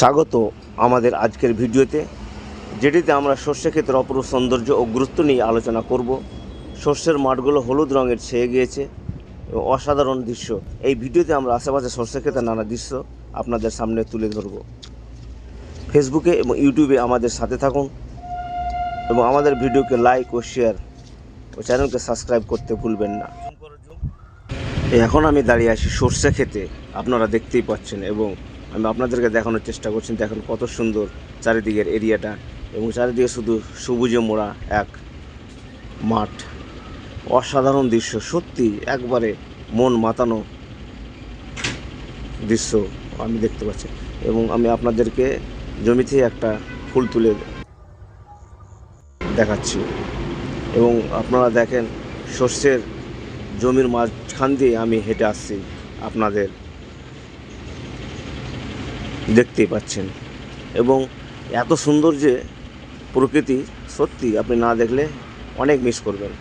স্বাগত আমাদের আজকের ভিডিওতে, যেটিতে আমরা শস্য ক্ষেত্রের অপরূপ সৌন্দর্য ও গুরুত্ব নিয়ে আলোচনা করব। শস্যের মাঠগুলো হলুদ রঙের ছেয়ে গিয়েছে অসাধারণ দৃশ্য। এই ভিডিওতে আমরা আশেপাশে শস্য ক্ষেত্রের নানা দৃশ্য আপনাদের সামনে তুলে ধরব। ফেসবুকে এবং ইউটিউবে আমাদের সাথে থাকুন এবং আমাদের ভিডিওকে লাইক ও শেয়ার ও চ্যানেলকে সাবস্ক্রাইব করতে ভুলবেন না। এখন আমি দাঁড়িয়ে আছি সর্ষে খেতে আপনারা দেখতেই পাচ্ছেন এবং আমি আপনাদেরকে দেখানোর চেষ্টা করছি। দেখেন কত সুন্দর চারিদিকের এরিয়াটা এবং চারিদিকে শুধু সবুজে মোড়া এক মাঠ। অসাধারণ দৃশ্য, সত্যি একবারে মন মাতানো দৃশ্য আমি দেখতে পাচ্ছি। এবং আমি আপনাদেরকে জমিতে একটা ফুল তুলে দেখাচ্ছি। এবং আপনারা দেখেন শস্যের জমির মাঝখান দিয়ে আমি হেঁটে আসছি আপনাদের দেখতেই পাচ্ছেন। এবং এত সুন্দর যে প্রকৃতি সত্যি আপনি না দেখলে অনেক মিস করবেন।